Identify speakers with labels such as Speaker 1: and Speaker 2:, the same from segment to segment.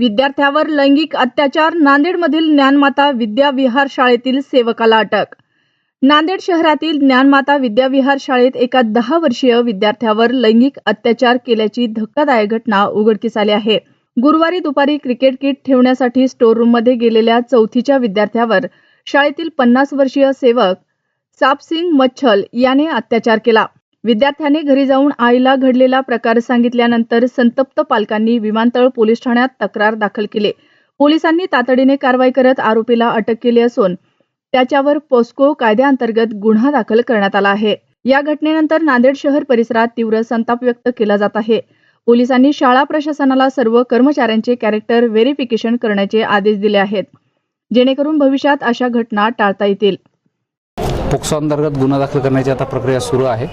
Speaker 1: विद्यार्थ्यावर लैंगिक अत्याचार नांदेडमधील ज्ञानमाता विद्याविहार शाळेतील सेवकाला अटक. नांदेड शहरातील ज्ञानमाता विद्याविहार शाळेत एका दहा वर्षीय विद्यार्थ्यावर लैंगिक अत्याचार केल्याची धक्कादायक घटना उघडकीस आली आहे. गुरुवारी दुपारी क्रिकेट किट ठेवण्यासाठी स्टोर रूममध्ये गेलेल्या चौथीच्या विद्यार्थ्यावर शाळेतील पन्नास वर्षीय सेवक सापसिंग मच्छल याने अत्याचार केला. विद्यार्थ्याने घरी जाऊन आईला घडलेला प्रकार सांगितल्यानंतर संतप्त पालकांनी विमानतळ पोलीस ठाण्यात तक्रार दाखल केली. पोलिसांनी तातडीने कारवाई करत आरोपीला अटक केली असून त्याच्यावर पोस्को कायद्याअंतर्गत गुन्हा दाखल करण्यात आला आहे. या घटनेनंतर नांदेड शहर परिसरात तीव्र संताप व्यक्त केला जात आहे. पोलिसांनी शाळा प्रशासनाला सर्व कर्मचाऱ्यांचे कॅरेक्टर व्हेरिफिकेशन करण्याचे आदेश दिले आहेत. जेणेकरून भविष्यात अशा घटना टाळता येतील.
Speaker 2: पोक्सो अंतर्गत गुन्हा दाखल करण्याची आता प्रक्रिया सुरू आहे.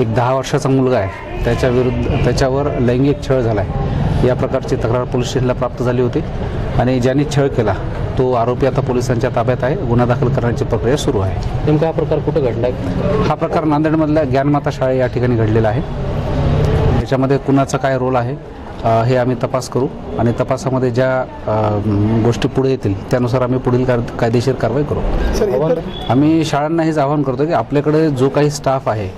Speaker 2: एक दहा वर्षाचा मुलगा आहे. त्याच्या विरुद्ध त्याच्यावर लैंगिक छळ झाला आहे या प्रकारची तक्रार पोलीस स्टेशनला प्राप्त झाली होती आणि ज्यांनी छळ केला तो आरोपी आता पोलिसांच्या ताब्यात आहे. गुन्हा दाखल करण्याची प्रक्रिया सुरू आहे.
Speaker 3: नेमका हा प्रकार कुठं घडलाय?
Speaker 2: हा प्रकार नांदेडमधल्या ज्ञानमाता शाळे या ठिकाणी घडलेला आहे. याच्यामध्ये कुणाचा काय रोल आहे हे आम्ही तपास करू आणि तपासामध्ये ज्या गोष्टी पुढे येतील त्यानुसार आम्ही पुढील कार- कायदेशीर कारवाई करू. आम्ही शाळांना हेच आवाहन करतो की आपल्याकडे जो काही स्टाफ आहे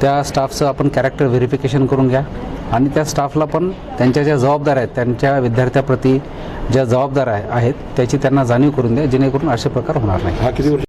Speaker 2: त्या स्टाफचं आपण कॅरेक्टर व्हेरिफिकेशन करून घ्या. आणि त्या स्टाफला पण त्यांच्या ज्या जबाबदाऱ्या आहेत त्यांच्या विद्यार्थ्याप्रती ज्या जबाबदाऱ्या आहेत त्याची त्यांना जाणीव करून द्या जेणेकरून असे प्रकार होणार नाही
Speaker 4: हा किती वर्ष